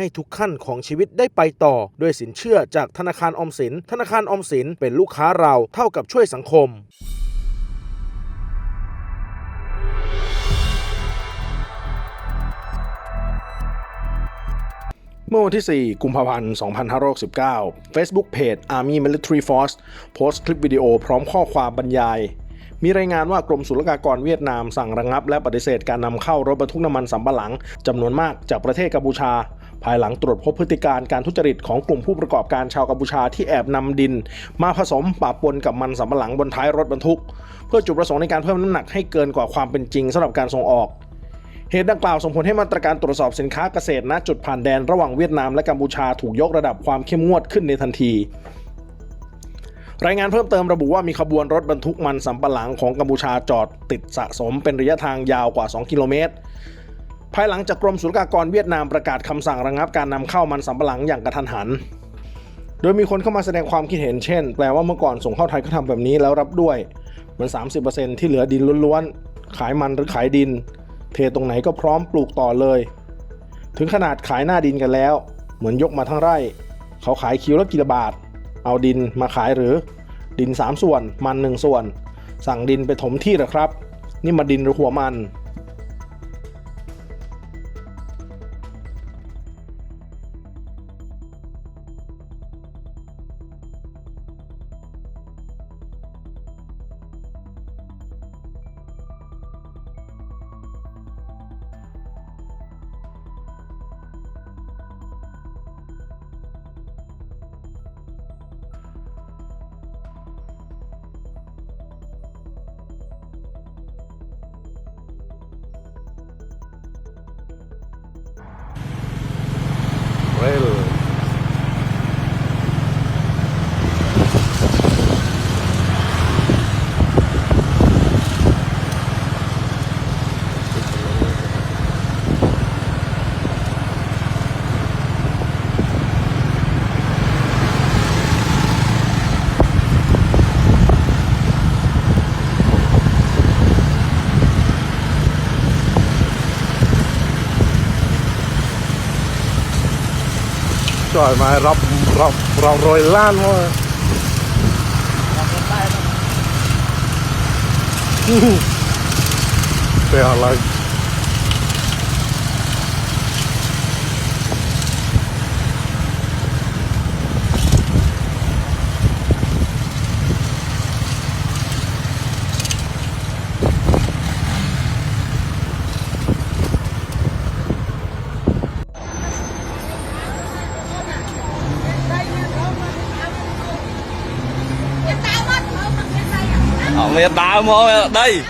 ให้ทุกขั้นของชีวิตได้ไปต่อ ด้วยสินเชื่อจากธนาคารออมสิน ธนาคารออมสินเป็นลูกค้าเราเท่ากับช่วยสังคมเมื่อวันที่ 4 กุมภาพันธ์ 2569 Facebook Page Army Military Force โพสต์คลิปวิดีโอพร้อมข้อความบรรยาย มีรายงานว่ากรมศุลกากรเวียดนามสั่งระงงับและปฏิเสธการนำเข้ารถบรรทุกน้ำมันสำปะหลังจำนวนมากจากประเทศกัมพูชา ภายหลังตรวจพบพฤติการการทุจริตของกลุ่มผู้ประกอบการชาวกัมพูชาที่แอบนำดิน มาผสมปะปนกับมันสำปะหลังบนท้ายรถบรรทุก เพื่อจุดประสงค์ในการเพิ่มน้ำหนักให้เกินกว่าความเป็นจริงสำหรับการส่งออกเหตุดังกล่าวส่งผลให้มาตรการตรวจสอบสินค้าเกษตรณจุดผ่านแดนระหว่างเวียดนามและกัมพูชาถูกยกระดับความเข้มงวดขึ้นในทันที รายงานเพิ่มเติมระบุว่ามีขบวนรถบรรทุกมันสำปะหลังของกัมพูชาจอดติดสะสมเป็นระยะทางยาวกว่า 2 กิโลเมตร ภายหลังจากกรมศุลกากรเวียดนามประกาศคำสั่งระงับการนำเข้ามันสำปะหลังอย่างกระทันหัน โดยมีคนเข้ามาแสดงความคิดเห็นเช่น แปลว่าเมื่อก่อนส่งเข้าไทยก็ทำแบบนี้แล้วรับด้วย เหมือน 30%ที่เหลือดินล้วนๆ ขายมันหรือขายดิน เทตรงไหนก็พร้อมปลูกต่อเลย ถึงขนาดขายหน้าดินกันแล้ว เหมือนยกมาทั้งไร่ เขาขายคิวละกี่บาท เอาดินมาขายหรือ ดิน 3 ส่วน มัน 1 ส่วน สั่งดินไปถมที่หรอครับ นี่มาดินหรือหัวมัน จอยมารับรับเ người ta mua đây